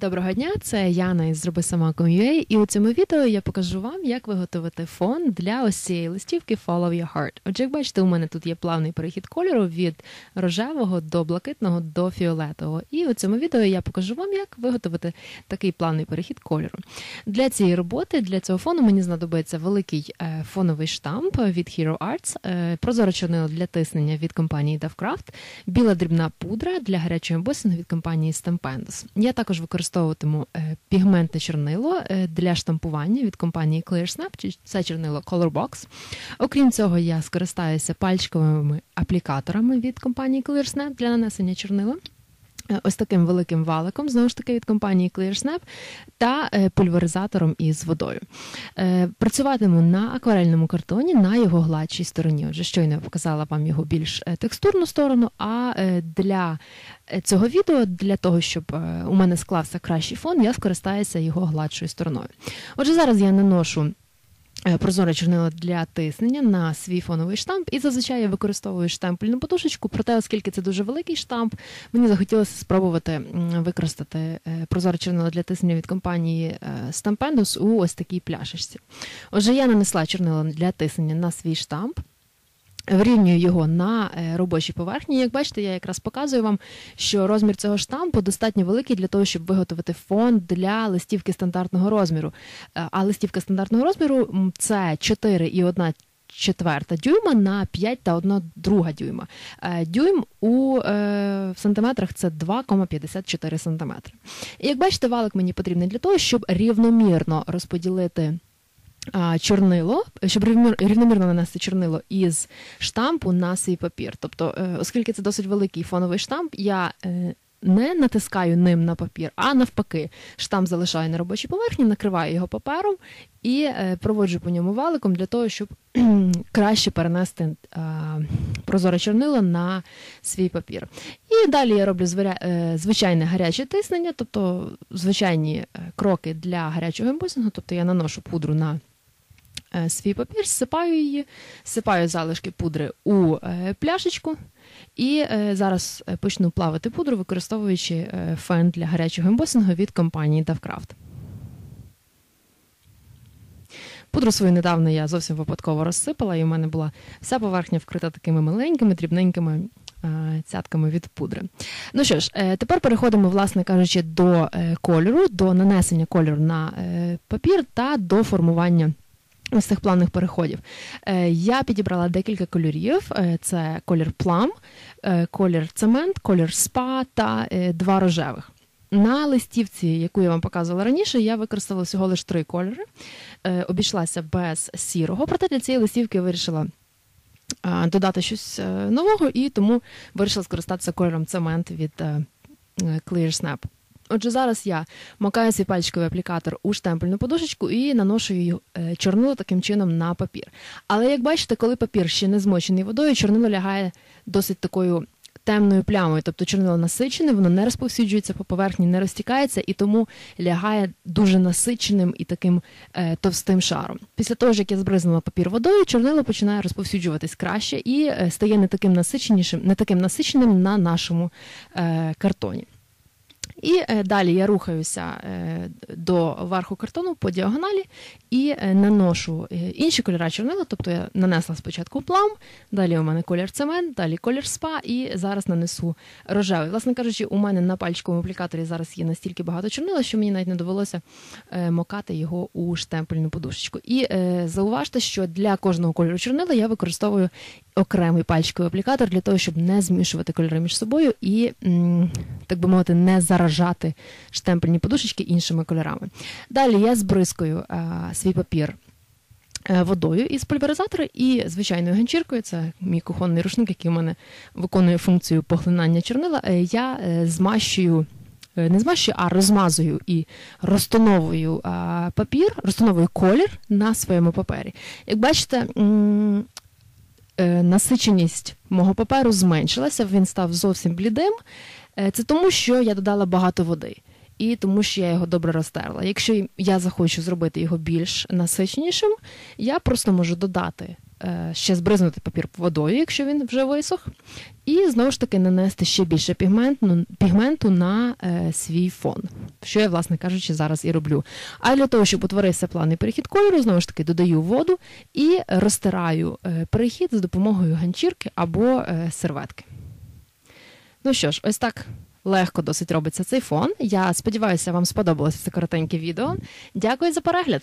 Доброго дня, це Яна із Зроби сама.com.ua і у цьому відео я покажу вам, як виготовити фон для ось цієї листівки Follow Your Heart. Отже, як бачите, у мене тут є плавний перехід кольору від рожевого до блакитного до фіолетового. І у цьому відео я покажу вам, як виготовити такий плавний перехід кольору. Для цієї роботи, для цього фону мені знадобиться великий е, фоновий штамп від Hero Arts, е, прозоре чорнило для тиснення від компанії Davcraft, біла дрібна пудра для гарячого ембосингу від компанії Stampendos. Я також використовую використовуватиму пігменти пігментне чорнило е, для штампування від компанії ClearSnap, це чорнило Colorbox. Окрім цього, я скористаюся пальчиковими аплікаторами від компанії ClearSnap для нанесення чорнила. Е, ось таким великим валиком, знову ж таки, від компанії ClearSnap, та е, пульверизатором із водою. Е, працюватиму на акварельному картоні на його гладшій стороні. Отже, щойно я показала вам його більш текстурну сторону, а для цього відео, для того, щоб у мене склався кращий фон, я скористаюся його гладшою стороною. Отже, зараз я наношу. Е, прозоре чорнило для тиснення на свій фоновий штамп, і зазвичай я використовую штемпельну подушечку, проте, оскільки це дуже великий штамп, мені захотілося спробувати використати е, прозоре чорнило для тиснення від компанії Stampendus у ось такій пляшечці. Отже, я нанесла чорнило для тиснення на свій штамп. Врівнюю його на е, робочій поверхні. Як бачите, я якраз показую вам, що розмір цього штампу достатньо великий для того, щоб виготовити фон для листівки стандартного розміру. Е, а листівка стандартного розміру це 4 і 1 четверта дюйма на 5 та 1 друга дюйма. Е, дюйм у е, сантиметрах це 2,54 сантиметри. І як бачите, валик мені потрібний для того, щоб рівномірно розподілити чорнило, щоб рівномірно нанести чорнило із штампу на свій папір. Тобто, е, оскільки це досить великий фоновий штамп, я е, не натискаю ним на папір, а навпаки, штамп залишаю на робочій поверхні, накриваю його папером і е, проводжу по ньому валиком для того, щоб краще перенести прозоре чорнило на свій папір. І далі я роблю звичайне гаряче тиснення, тобто звичайні кроки для гарячого ембосингу, тобто я наношу пудру на свій папір, сипаю її, сипаю залишки пудри у е, пляшечку. І е, зараз почну плавати пудру, використовуючи фен для гарячого ембосингу від компанії Davcraft. Пудру свою недавно я зовсім випадково розсипала, і в мене була вся поверхня вкрита такими маленькими, дрібненькими цятками від пудри. Ну що ж, тепер переходимо, власне кажучи, до кольору, до нанесення кольору на папір та до формування. Ось цих плавних переходів. Е, я підібрала декілька кольорів: е, це колір плам, е, колір цемент, колір спа та два рожевих. На листівці, яку я вам показувала раніше, я використала всього лише три кольори, обійшлася без сірого, проте для цієї листівки я вирішила додати щось нового і тому вирішила скористатися кольором цемент від Clear Snap. Отже, зараз я макаю свій пальчиковий аплікатор у штемпельну подушечку і наношу її е, чорнило таким чином на папір. Але як бачите, коли папір ще не змочений водою, чорнило лягає досить такою темною плямою, тобто чорнило насичене, воно не розповсюджується по поверхні, не розтікається і тому лягає дуже насиченим і таким е, товстим шаром. Після того, як я збризнула папір водою, чорнило починає розповсюджуватись краще і е, стає не таким насиченішим, не таким насиченим на нашому е, картоні. І е, далі я рухаюся е, до верху картону по діагоналі і е, наношу інші кольори чорнила, тобто я нанесла спочатку плам, далі у мене колір цемент, далі колір спа, і зараз нанесу рожевий. Власне кажучи, у мене на пальчиковому аплікаторі зараз є настільки багато чорнила, що мені навіть не довелося мокати його у штемпельну подушечку. І зауважте, що для кожного кольору чорнила я використовую окремий пальчиковий аплікатор для того, щоб не змішувати кольори між собою і, так би мовити, не заражати штемпельні подушечки іншими кольорами. Далі я збризкою а, свій папір. Е, водою із пульверизатора і звичайною ганчіркою, це мій кухонний рушник, який у мене виконує функцію поглинання чорнила. Е, я е, змащую, не змащую, а розмазую і розтоновую папір, розтоновую колір на своєму папері. Як бачите, Е, насиченість мого паперу зменшилася, він став зовсім блідим. Е, це тому, що я додала багато води. І тому, що я його добре розтерла. Якщо я захочу зробити його більш насиченішим, я просто можу додати, е, ще збризнути папір водою, якщо він вже висох, і знову ж таки нанести ще більше пігменту пігменту на свій фон. Що я, власне кажучи, зараз і роблю. А для того, щоб утворився плавний перехід кольору, знову ж таки додаю воду і розтираю е, перехід з допомогою ганчірки або е, серветки. Ну що ж, ось так. Легко досить робиться цей фон. Я сподіваюся, вам сподобалося це коротеньке відео. Дякую за перегляд.